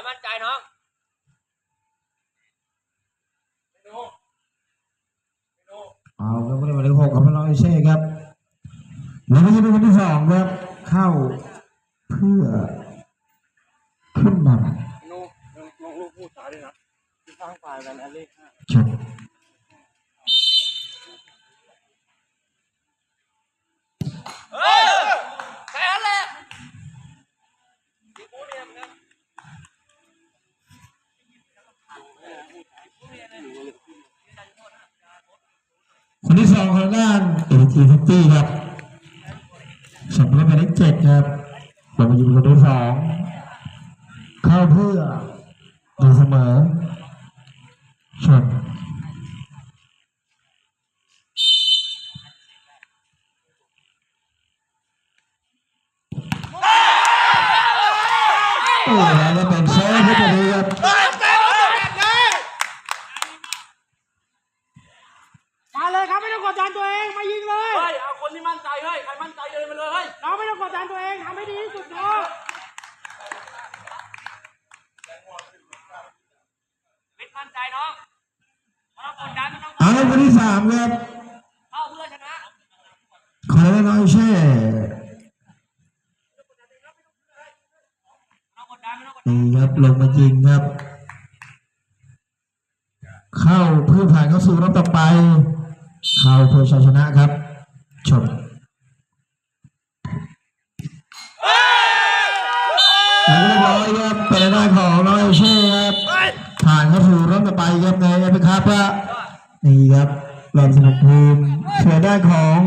ให้มั่นใจน้องเอาครับวันนี้หมายเลขหกของน้องเอเช่ครับแล้วก็จะเป็นคนที่สองครับ เข้าเพื่อขึ้นนนูน้องลูกพูดสายด้วยนะที่สร้างไฟล์กันอันเลขห้าำชม เออแค่นั้นแหละยิงกูเนี่ยมึงนะ คนที่สองของด้านเอทีฟิฟตี้ครับสมกับหมายเลขเจ็ดครับเรามาอยู่คนที่สองเข้าเพื่อตีเสมอชนโอ้แล้วเป็นครับ มาเลยครับไม่ ต้องกดดันตัวเองมายิงเลย เฮ้ยเอาคนที่มั่นใจเฮ้ยใครมั่นใจเลยมาเลยเฮ้ยเราไม่ต้องกดดันตัวเองทำให้ดีที่สุดพอวิทย์มั่นใจน้องไม่ต้องกดดันไม่ต้องกดเอาละคนที่สามครับเข้าเพื่อชนะขอให้น้อยแช่ไม่ต้องกดดันไม่ต้องกดดันนี่ครับลงมายิงครับ เข้าเพื่อผ่านเข้าสู่รอบต่อไปเข่าเพื่อชัยชนะครับ ชมแล้วเรียบร้อยครับเป็นหน้าของน้อยเช่ครับผ่านเข้าสู่รอบต่อไปครับในเอฟครับว่านี่ครับรอบสนุกภูมิเสือด้ของ